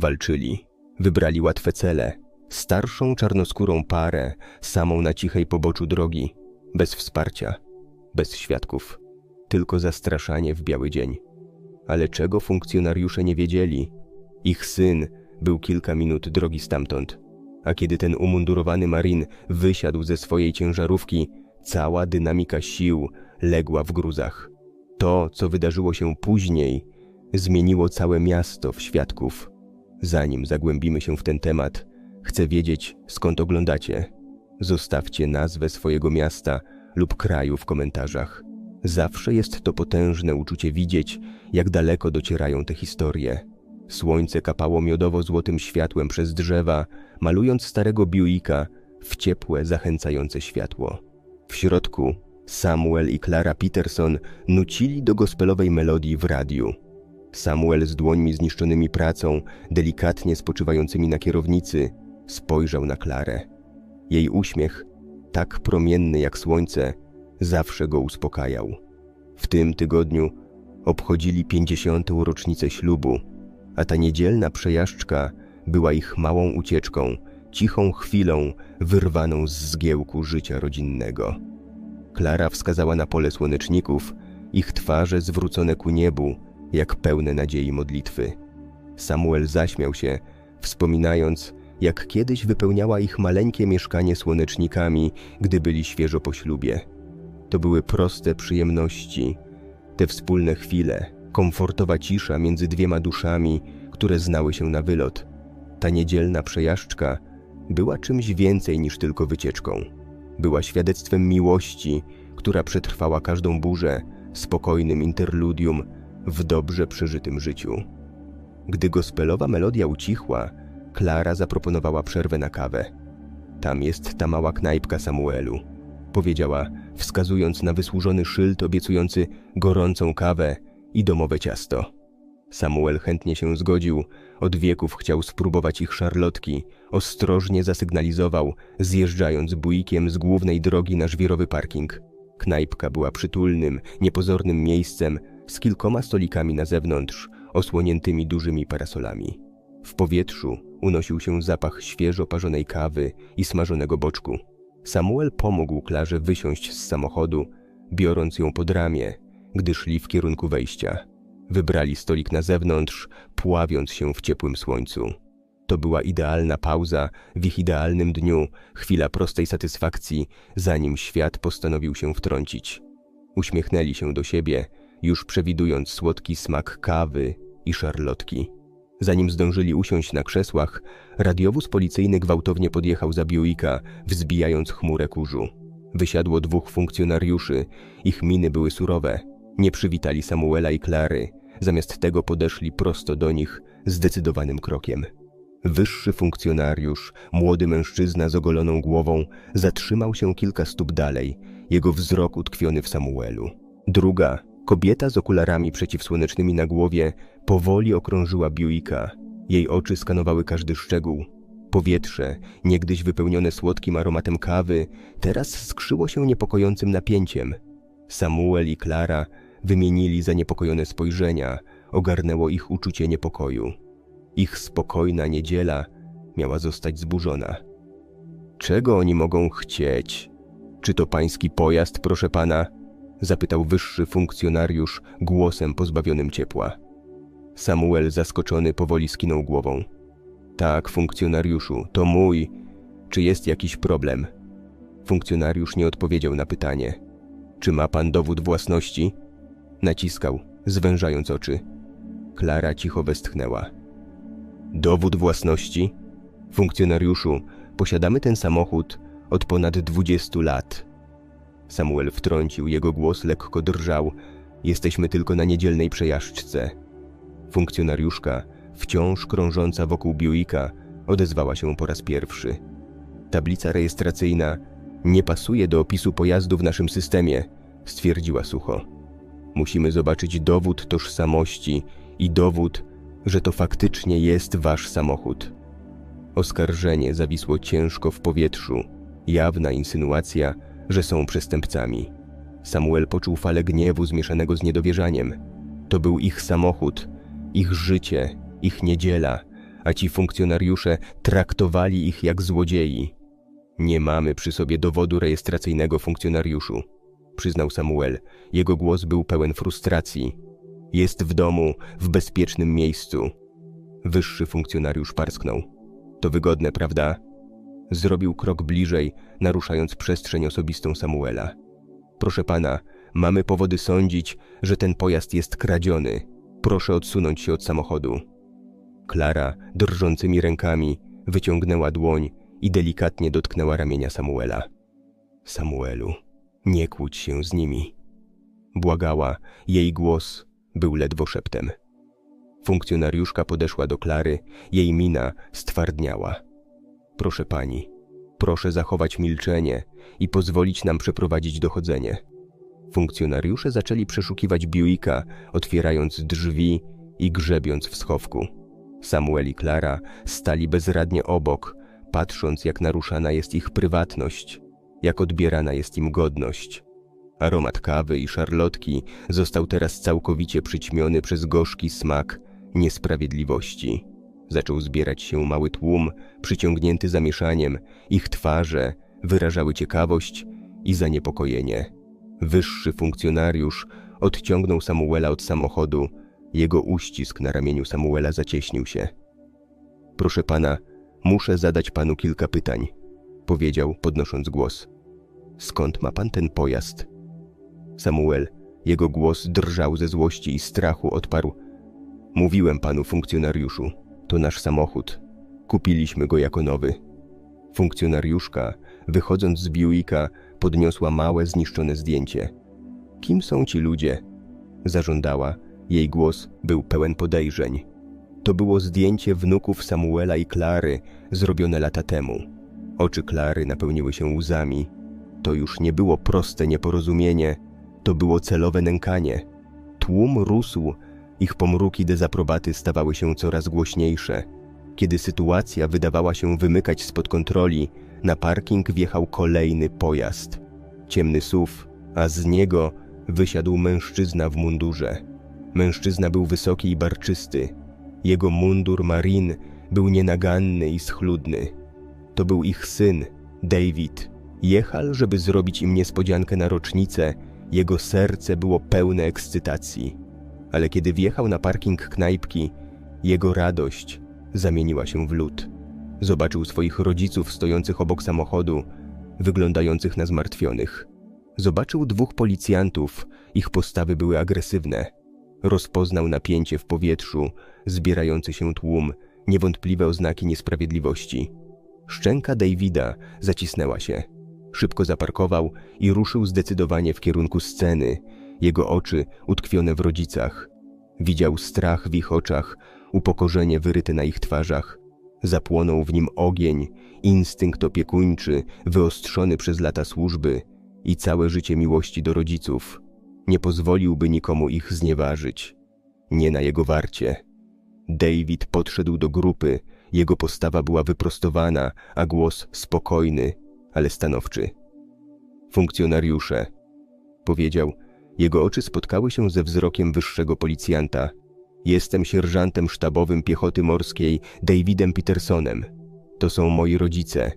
Walczyli, wybrali łatwe cele, starszą czarnoskórą parę, samą na cichej poboczu drogi, bez wsparcia, bez świadków, tylko zastraszanie w biały dzień. Ale czego funkcjonariusze nie wiedzieli? Ich syn był kilka minut drogi stamtąd, a kiedy ten umundurowany marin wysiadł ze swojej ciężarówki, cała dynamika sił legła w gruzach. To, co wydarzyło się później, zmieniło całe miasto w świadków. Zanim zagłębimy się w ten temat, chcę wiedzieć, skąd oglądacie. Zostawcie nazwę swojego miasta lub kraju w komentarzach. Zawsze jest to potężne uczucie widzieć, jak daleko docierają te historie. Słońce kapało miodowo-złotym światłem przez drzewa, malując starego Buicka w ciepłe, zachęcające światło. W środku Samuel i Clara Peterson nucili do gospelowej melodii w radiu. Samuel z dłońmi zniszczonymi pracą, delikatnie spoczywającymi na kierownicy, spojrzał na Klarę. Jej uśmiech, tak promienny jak słońce, zawsze go uspokajał. W tym tygodniu obchodzili pięćdziesiątą rocznicę ślubu, a ta niedzielna przejażdżka była ich małą ucieczką, cichą chwilą wyrwaną z zgiełku życia rodzinnego. Klara wskazała na pole słoneczników, ich twarze zwrócone ku niebu, jak pełne nadziei modlitwy. Samuel zaśmiał się, wspominając, jak kiedyś wypełniała ich maleńkie mieszkanie słonecznikami, gdy byli świeżo po ślubie. To były proste przyjemności, te wspólne chwile, komfortowa cisza między dwiema duszami, które znały się na wylot. Ta niedzielna przejażdżka była czymś więcej niż tylko wycieczką. Była świadectwem miłości, która przetrwała każdą burzę, spokojnym interludium w dobrze przeżytym życiu. Gdy gospelowa melodia ucichła, Klara zaproponowała przerwę na kawę. Tam jest ta mała knajpka Samuelu, powiedziała, wskazując na wysłużony szyld obiecujący gorącą kawę i domowe ciasto. Samuel chętnie się zgodził, od wieków chciał spróbować ich szarlotki, ostrożnie zasygnalizował, zjeżdżając bujkiem z głównej drogi na żwirowy parking. Knajpka była przytulnym, niepozornym miejscem z kilkoma stolikami na zewnątrz, osłoniętymi dużymi parasolami. W powietrzu unosił się zapach świeżo parzonej kawy i smażonego boczku. Samuel pomógł Klarze wysiąść z samochodu, biorąc ją pod ramię, gdy szli w kierunku wejścia. Wybrali stolik na zewnątrz, pławiąc się w ciepłym słońcu. To była idealna pauza w ich idealnym dniu, chwila prostej satysfakcji, zanim świat postanowił się wtrącić. Uśmiechnęli się do siebie, już przewidując słodki smak kawy i szarlotki. Zanim zdążyli usiąść na krzesłach, radiowóz policyjny gwałtownie podjechał za Buicka, wzbijając chmurę kurzu. Wysiadło dwóch funkcjonariuszy, ich miny były surowe. Nie przywitali Samuela i Klary, zamiast tego podeszli prosto do nich zdecydowanym krokiem. Wyższy funkcjonariusz, młody mężczyzna z ogoloną głową, zatrzymał się kilka stóp dalej, jego wzrok utkwiony w Samuelu. Druga, kobieta z okularami przeciwsłonecznymi na głowie, powoli okrążyła Buicka. Jej oczy skanowały każdy szczegół. Powietrze, niegdyś wypełnione słodkim aromatem kawy, teraz skrzyło się niepokojącym napięciem. Samuel i Klara wymienili zaniepokojone spojrzenia, ogarnęło ich uczucie niepokoju. Ich spokojna niedziela miała zostać zburzona. Czego oni mogą chcieć? Czy to pański pojazd, proszę pana? Zapytał wyższy funkcjonariusz głosem pozbawionym ciepła. Samuel zaskoczony powoli skinął głową. Tak, funkcjonariuszu, to mój. Czy jest jakiś problem? Funkcjonariusz nie odpowiedział na pytanie. Czy ma pan dowód własności? Naciskał, zwężając oczy. Klara cicho westchnęła. Dowód własności? Funkcjonariuszu, posiadamy ten samochód od ponad 20 lat. Samuel wtrącił, jego głos lekko drżał. Jesteśmy tylko na niedzielnej przejażdżce. Funkcjonariuszka, wciąż krążąca wokół Buicka, odezwała się po raz pierwszy. Tablica rejestracyjna nie pasuje do opisu pojazdu w naszym systemie, stwierdziła sucho. Musimy zobaczyć dowód tożsamości i dowód, że to faktycznie jest wasz samochód. Oskarżenie zawisło ciężko w powietrzu, jawna insynuacja, że są przestępcami. Samuel poczuł falę gniewu zmieszanego z niedowierzaniem. To był ich samochód, ich życie, ich niedziela, a ci funkcjonariusze traktowali ich jak złodziei. Nie mamy przy sobie dowodu rejestracyjnego funkcjonariuszu, przyznał Samuel. Jego głos był pełen frustracji. Jest w domu, w bezpiecznym miejscu. Wyższy funkcjonariusz parsknął. To wygodne, prawda? Zrobił krok bliżej, naruszając przestrzeń osobistą Samuela. Proszę pana, mamy powody sądzić, że ten pojazd jest kradziony. Proszę odsunąć się od samochodu. Klara, drżącymi rękami, wyciągnęła dłoń i delikatnie dotknęła ramienia Samuela. Samuelu, nie kłóć się z nimi. Błagała, jej głos był ledwo szeptem. Funkcjonariuszka podeszła do Klary, jej mina stwardniała. Proszę pani, proszę zachować milczenie i pozwolić nam przeprowadzić dochodzenie. Funkcjonariusze zaczęli przeszukiwać Buicka, otwierając drzwi i grzebiąc w schowku. Samuel i Klara stali bezradnie obok, patrząc jak naruszana jest ich prywatność, jak odbierana jest im godność. Aromat kawy i szarlotki został teraz całkowicie przyćmiony przez gorzki smak niesprawiedliwości. Zaczął zbierać się mały tłum, przyciągnięty zamieszaniem. Ich twarze wyrażały ciekawość i zaniepokojenie. Wyższy funkcjonariusz odciągnął Samuela od samochodu. Jego uścisk na ramieniu Samuela zacieśnił się. Proszę pana, muszę zadać panu kilka pytań, powiedział, podnosząc głos. Skąd ma pan ten pojazd? Samuel, jego głos drżał ze złości i strachu, odparł: Mówiłem panu, funkcjonariuszu, to nasz samochód. Kupiliśmy go jako nowy. Funkcjonariuszka, wychodząc z Buicka, podniosła małe, zniszczone zdjęcie. Kim są ci ludzie? Zażądała. Jej głos był pełen podejrzeń. To było zdjęcie wnuków Samuela i Klary, zrobione lata temu. Oczy Klary napełniły się łzami. To już nie było proste nieporozumienie, to było celowe nękanie. Tłum rósł, ich pomruki dezaprobaty stawały się coraz głośniejsze. Kiedy sytuacja wydawała się wymykać spod kontroli, na parking wjechał kolejny pojazd. Ciemny SUV, a z niego wysiadł mężczyzna w mundurze. Mężczyzna był wysoki i barczysty. Jego mundur marin był nienaganny i schludny. To był ich syn, David. Jechał, żeby zrobić im niespodziankę na rocznicę. Jego serce było pełne ekscytacji. Ale kiedy wjechał na parking knajpki, jego radość zamieniła się w lód. Zobaczył swoich rodziców stojących obok samochodu, wyglądających na zmartwionych. Zobaczył dwóch policjantów, ich postawy były agresywne. Rozpoznał napięcie w powietrzu, zbierający się tłum, niewątpliwe oznaki niesprawiedliwości. Szczęka Davida zacisnęła się. Szybko zaparkował i ruszył zdecydowanie w kierunku sceny. Jego oczy utkwione w rodzicach. Widział strach w ich oczach, upokorzenie wyryte na ich twarzach. Zapłonął w nim ogień, instynkt opiekuńczy, wyostrzony przez lata służby i całe życie miłości do rodziców. Nie pozwoliłby nikomu ich znieważyć. Nie na jego warcie. David podszedł do grupy, jego postawa była wyprostowana, a głos spokojny, ale stanowczy. Funkcjonariusze, powiedział, jego oczy spotkały się ze wzrokiem wyższego policjanta. Jestem sierżantem sztabowym piechoty morskiej Davidem Petersonem. To są moi rodzice.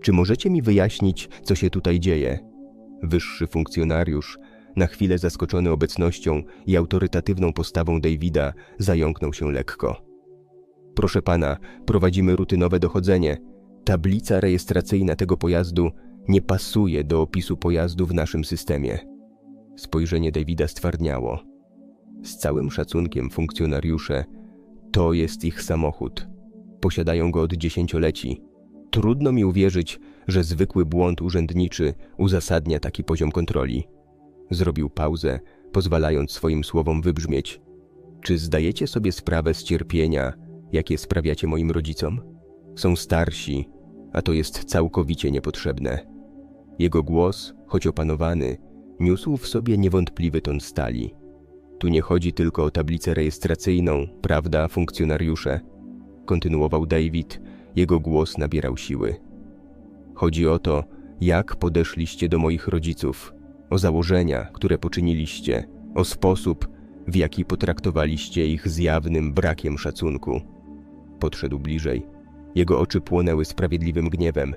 Czy możecie mi wyjaśnić, co się tutaj dzieje? Wyższy funkcjonariusz, na chwilę zaskoczony obecnością i autorytatywną postawą Davida, zająknął się lekko. Proszę pana, prowadzimy rutynowe dochodzenie. Tablica rejestracyjna tego pojazdu nie pasuje do opisu pojazdu w naszym systemie. Spojrzenie Davida stwardniało. Z całym szacunkiem funkcjonariusze, to jest ich samochód. Posiadają go od dziesięcioleci. Trudno mi uwierzyć, że zwykły błąd urzędniczy uzasadnia taki poziom kontroli. Zrobił pauzę, pozwalając swoim słowom wybrzmieć. Czy zdajecie sobie sprawę z cierpienia, jakie sprawiacie moim rodzicom? Są starsi, a to jest całkowicie niepotrzebne. Jego głos, choć opanowany, niósł w sobie niewątpliwy ton stali. Tu nie chodzi tylko o tablicę rejestracyjną, prawda, funkcjonariusze? Kontynuował David, jego głos nabierał siły. Chodzi o to, jak podeszliście do moich rodziców, o założenia, które poczyniliście, o sposób, w jaki potraktowaliście ich z jawnym brakiem szacunku. Podszedł bliżej. Jego oczy płonęły sprawiedliwym gniewem.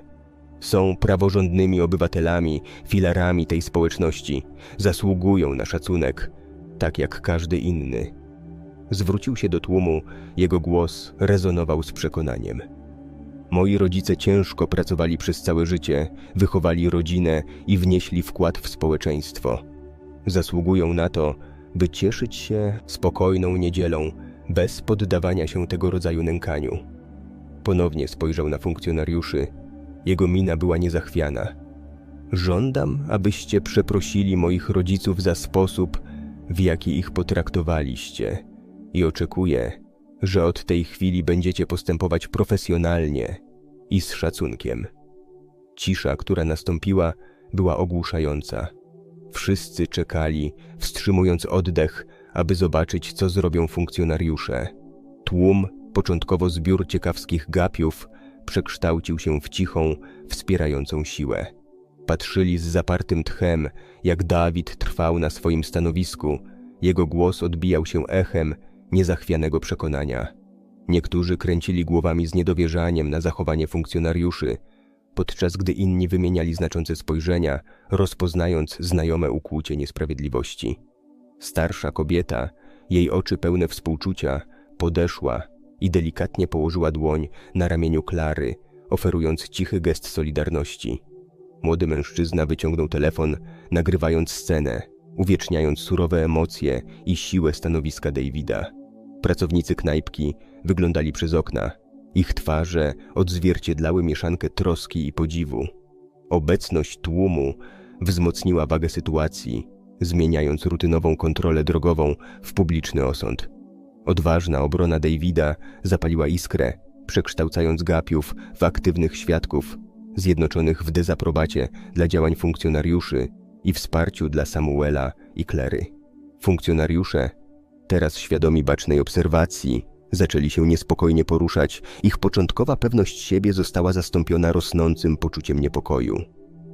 Są praworządnymi obywatelami, filarami tej społeczności. Zasługują na szacunek, tak jak każdy inny. Zwrócił się do tłumu, jego głos rezonował z przekonaniem. Moi rodzice ciężko pracowali przez całe życie, wychowali rodzinę i wnieśli wkład w społeczeństwo. Zasługują na to, by cieszyć się spokojną niedzielą, bez poddawania się tego rodzaju nękaniu. Ponownie spojrzał na funkcjonariuszy. Jego mina była niezachwiana. Żądam, abyście przeprosili moich rodziców za sposób, w jaki ich potraktowaliście, i oczekuję, że od tej chwili będziecie postępować profesjonalnie i z szacunkiem. Cisza, która nastąpiła, była ogłuszająca. Wszyscy czekali, wstrzymując oddech, aby zobaczyć, co zrobią funkcjonariusze. Tłum, początkowo zbiór ciekawskich gapiów, przekształcił się w cichą, wspierającą siłę. Patrzyli z zapartym tchem, jak Dawid trwał na swoim stanowisku. Jego głos odbijał się echem niezachwianego przekonania. Niektórzy kręcili głowami z niedowierzaniem na zachowanie funkcjonariuszy, podczas gdy inni wymieniali znaczące spojrzenia, rozpoznając znajome ukłucie niesprawiedliwości. Starsza kobieta, jej oczy pełne współczucia, podeszła i delikatnie położyła dłoń na ramieniu Klary, oferując cichy gest solidarności. Młody mężczyzna wyciągnął telefon, nagrywając scenę, uwieczniając surowe emocje i siłę stanowiska Davida. Pracownicy knajpki wyglądali przez okna. Ich twarze odzwierciedlały mieszankę troski i podziwu. Obecność tłumu wzmocniła wagę sytuacji, zmieniając rutynową kontrolę drogową w publiczny osąd. Odważna obrona Davida zapaliła iskrę, przekształcając gapiów w aktywnych świadków, zjednoczonych w dezaprobacie dla działań funkcjonariuszy i wsparciu dla Samuela i Klery. Funkcjonariusze, teraz świadomi bacznej obserwacji, zaczęli się niespokojnie poruszać. Ich początkowa pewność siebie została zastąpiona rosnącym poczuciem niepokoju.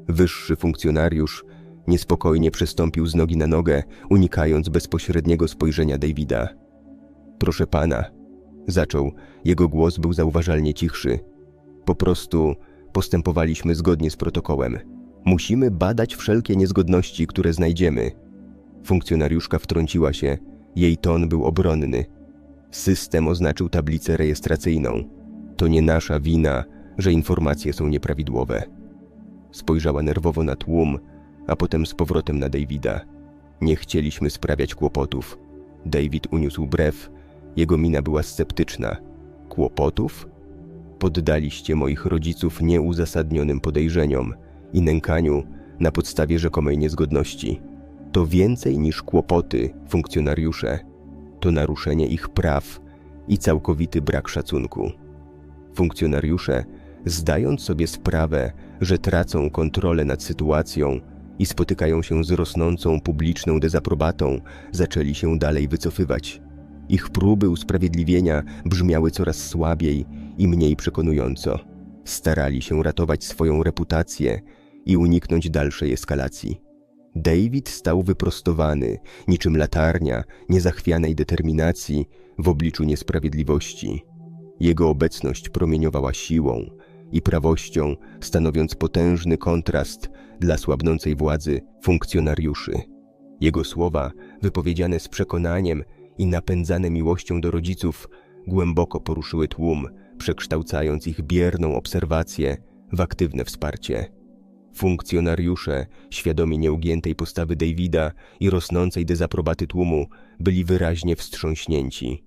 Wyższy funkcjonariusz niespokojnie przestąpił z nogi na nogę, unikając bezpośredniego spojrzenia Davida. Proszę pana, zaczął, jego głos był zauważalnie cichszy. Po prostu postępowaliśmy zgodnie z protokołem. Musimy badać wszelkie niezgodności, które znajdziemy. Funkcjonariuszka wtrąciła się, jej ton był obronny. System oznaczył tablicę rejestracyjną. To nie nasza wina, że informacje są nieprawidłowe. Spojrzała nerwowo na tłum, a potem z powrotem na Davida. Nie chcieliśmy sprawiać kłopotów. David uniósł brew, jego mina była sceptyczna. Kłopotów? Poddaliście moich rodziców nieuzasadnionym podejrzeniom i nękaniu na podstawie rzekomej niezgodności. To więcej niż kłopoty, funkcjonariusze. To naruszenie ich praw i całkowity brak szacunku. Funkcjonariusze, zdając sobie sprawę, że tracą kontrolę nad sytuacją i spotykają się z rosnącą publiczną dezaprobatą, zaczęli się dalej wycofywać. Ich próby usprawiedliwienia brzmiały coraz słabiej i mniej przekonująco. Starali się ratować swoją reputację i uniknąć dalszej eskalacji. David stał wyprostowany, niczym latarnia niezachwianej determinacji w obliczu niesprawiedliwości. Jego obecność promieniowała siłą i prawością, stanowiąc potężny kontrast dla słabnącej władzy funkcjonariuszy. Jego słowa, wypowiedziane z przekonaniem i napędzane miłością do rodziców, głęboko poruszyły tłum, przekształcając ich bierną obserwację w aktywne wsparcie. Funkcjonariusze, świadomi nieugiętej postawy Davida i rosnącej dezaprobaty tłumu, byli wyraźnie wstrząśnięci.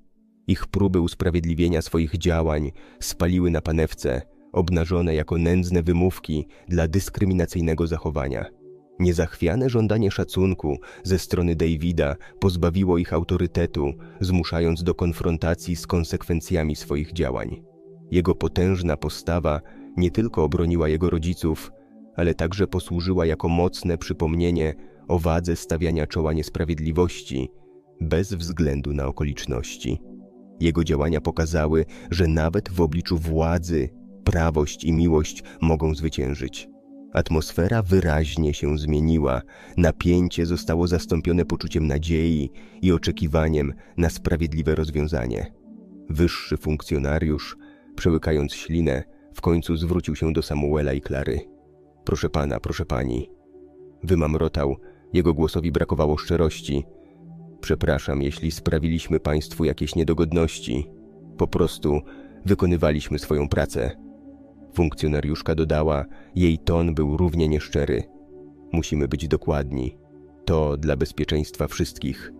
Ich próby usprawiedliwienia swoich działań spaliły na panewce, obnażone jako nędzne wymówki dla dyskryminacyjnego zachowania. Niezachwiane żądanie szacunku ze strony Davida pozbawiło ich autorytetu, zmuszając do konfrontacji z konsekwencjami swoich działań. Jego potężna postawa nie tylko obroniła jego rodziców, ale także posłużyła jako mocne przypomnienie o wadze stawiania czoła niesprawiedliwości bez względu na okoliczności. Jego działania pokazały, że nawet w obliczu władzy prawość i miłość mogą zwyciężyć. Atmosfera wyraźnie się zmieniła, napięcie zostało zastąpione poczuciem nadziei i oczekiwaniem na sprawiedliwe rozwiązanie. Wyższy funkcjonariusz, przełykając ślinę, w końcu zwrócił się do Samuela i Klary. Proszę pana, proszę pani. Wymamrotał, jego głosowi brakowało szczerości. Przepraszam, jeśli sprawiliśmy państwu jakieś niedogodności. Po prostu wykonywaliśmy swoją pracę. Funkcjonariuszka dodała, jej ton był równie nieszczery. Musimy być dokładni. To dla bezpieczeństwa wszystkich.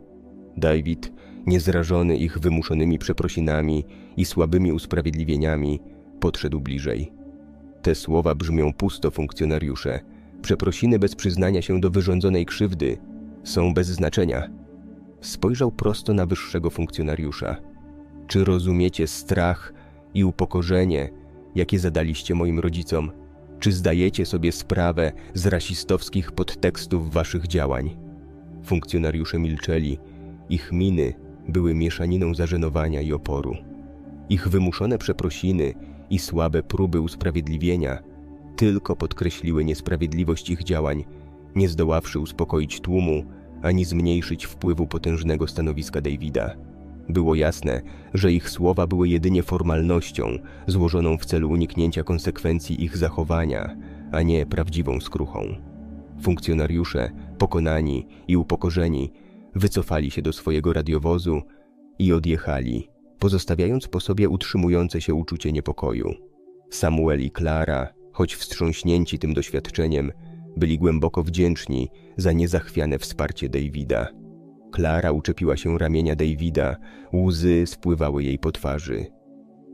David, niezrażony ich wymuszonymi przeprosinami i słabymi usprawiedliwieniami, podszedł bliżej. Te słowa brzmią pusto, funkcjonariusze. Przeprosiny bez przyznania się do wyrządzonej krzywdy są bez znaczenia. Spojrzał prosto na wyższego funkcjonariusza. Czy rozumiecie strach i upokorzenie, jakie zadaliście moim rodzicom? Czy zdajecie sobie sprawę z rasistowskich podtekstów waszych działań? Funkcjonariusze milczeli, ich miny były mieszaniną zażenowania i oporu. Ich wymuszone przeprosiny i słabe próby usprawiedliwienia tylko podkreśliły niesprawiedliwość ich działań, nie zdoławszy uspokoić tłumu ani zmniejszyć wpływu potężnego stanowiska Davida. Było jasne, że ich słowa były jedynie formalnością złożoną w celu uniknięcia konsekwencji ich zachowania, a nie prawdziwą skruchą. Funkcjonariusze, pokonani i upokorzeni, wycofali się do swojego radiowozu i odjechali, pozostawiając po sobie utrzymujące się uczucie niepokoju. Samuel i Klara, choć wstrząśnięci tym doświadczeniem, byli głęboko wdzięczni za niezachwiane wsparcie Davida. Klara uczepiła się ramienia Davida, łzy spływały jej po twarzy.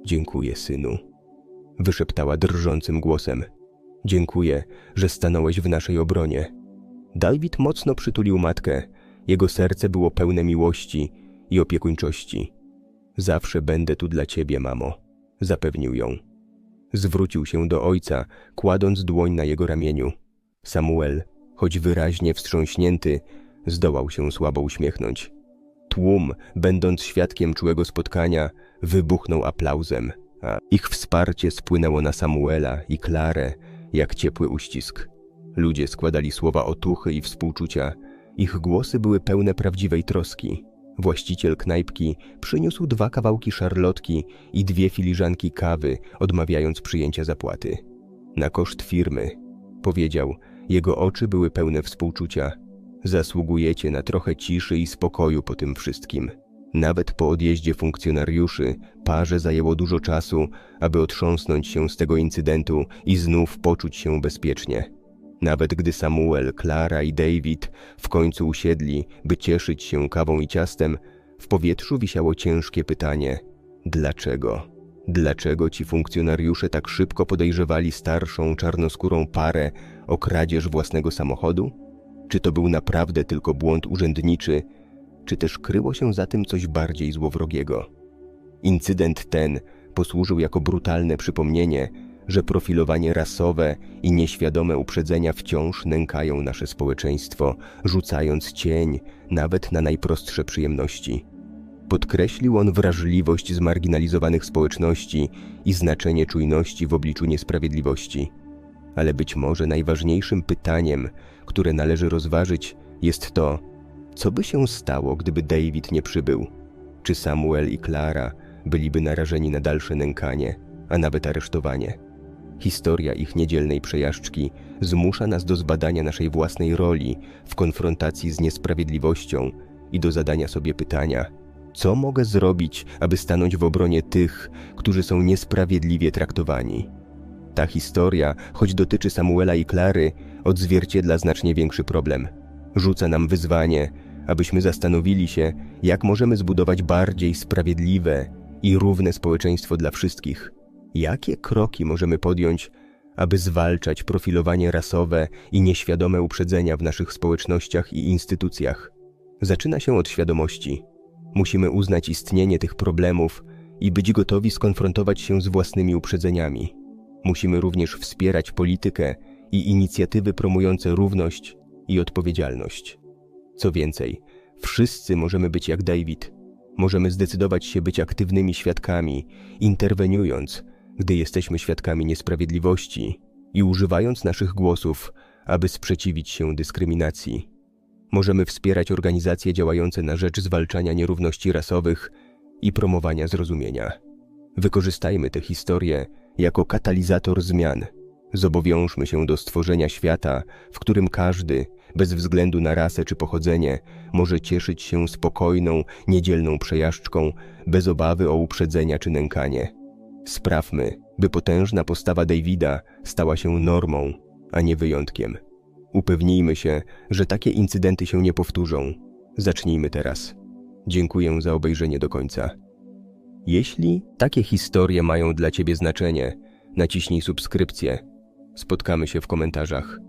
Dziękuję, synu. Wyszeptała drżącym głosem. Dziękuję, że stanąłeś w naszej obronie. David mocno przytulił matkę. Jego serce było pełne miłości i opiekuńczości. Zawsze będę tu dla ciebie, mamo, zapewnił ją. Zwrócił się do ojca, kładąc dłoń na jego ramieniu. Samuel, choć wyraźnie wstrząśnięty, zdołał się słabo uśmiechnąć. Tłum, będąc świadkiem czułego spotkania, wybuchnął aplauzem, a ich wsparcie spłynęło na Samuela i Klarę jak ciepły uścisk. Ludzie składali słowa otuchy i współczucia. Ich głosy były pełne prawdziwej troski. Właściciel knajpki przyniósł dwa kawałki szarlotki i dwie filiżanki kawy, odmawiając przyjęcia zapłaty. Na koszt firmy, powiedział, jego oczy były pełne współczucia. Zasługujecie na trochę ciszy i spokoju po tym wszystkim. Nawet po odjeździe funkcjonariuszy parze zajęło dużo czasu, aby otrząsnąć się z tego incydentu i znów poczuć się bezpiecznie. Nawet gdy Samuel, Klara i David w końcu usiedli, by cieszyć się kawą i ciastem, w powietrzu wisiało ciężkie pytanie: dlaczego? Dlaczego ci funkcjonariusze tak szybko podejrzewali starszą, czarnoskórą parę o kradzież własnego samochodu? Czy to był naprawdę tylko błąd urzędniczy, czy też kryło się za tym coś bardziej złowrogiego? Incydent ten posłużył jako brutalne przypomnienie, że profilowanie rasowe i nieświadome uprzedzenia wciąż nękają nasze społeczeństwo, rzucając cień nawet na najprostsze przyjemności. Podkreślił on wrażliwość zmarginalizowanych społeczności i znaczenie czujności w obliczu niesprawiedliwości. Ale być może najważniejszym pytaniem, które należy rozważyć, jest to, co by się stało, gdyby David nie przybył? Czy Samuel i Klara byliby narażeni na dalsze nękanie, a nawet aresztowanie? Historia ich niedzielnej przejażdżki zmusza nas do zbadania naszej własnej roli w konfrontacji z niesprawiedliwością i do zadania sobie pytania: co mogę zrobić, aby stanąć w obronie tych, którzy są niesprawiedliwie traktowani? Ta historia, choć dotyczy Samuela i Klary, odzwierciedla znacznie większy problem. Rzuca nam wyzwanie, abyśmy zastanowili się, jak możemy zbudować bardziej sprawiedliwe i równe społeczeństwo dla wszystkich. Jakie kroki możemy podjąć, aby zwalczać profilowanie rasowe i nieświadome uprzedzenia w naszych społecznościach i instytucjach? Zaczyna się od świadomości. Musimy uznać istnienie tych problemów i być gotowi skonfrontować się z własnymi uprzedzeniami. Musimy również wspierać politykę i inicjatywy promujące równość i odpowiedzialność. Co więcej, wszyscy możemy być jak David. Możemy zdecydować się być aktywnymi świadkami, interweniując, gdy jesteśmy świadkami niesprawiedliwości i używając naszych głosów, aby sprzeciwić się dyskryminacji. Możemy wspierać organizacje działające na rzecz zwalczania nierówności rasowych i promowania zrozumienia. Wykorzystajmy te historie jako katalizator zmian. Zobowiążmy się do stworzenia świata, w którym każdy, bez względu na rasę czy pochodzenie, może cieszyć się spokojną, niedzielną przejażdżką, bez obawy o uprzedzenia czy nękanie. Sprawmy, by potężna postawa Davida stała się normą, a nie wyjątkiem. Upewnijmy się, że takie incydenty się nie powtórzą. Zacznijmy teraz. Dziękuję za obejrzenie do końca. Jeśli takie historie mają dla Ciebie znaczenie, naciśnij subskrypcję. Spotkamy się w komentarzach.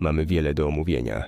Mamy wiele do omówienia.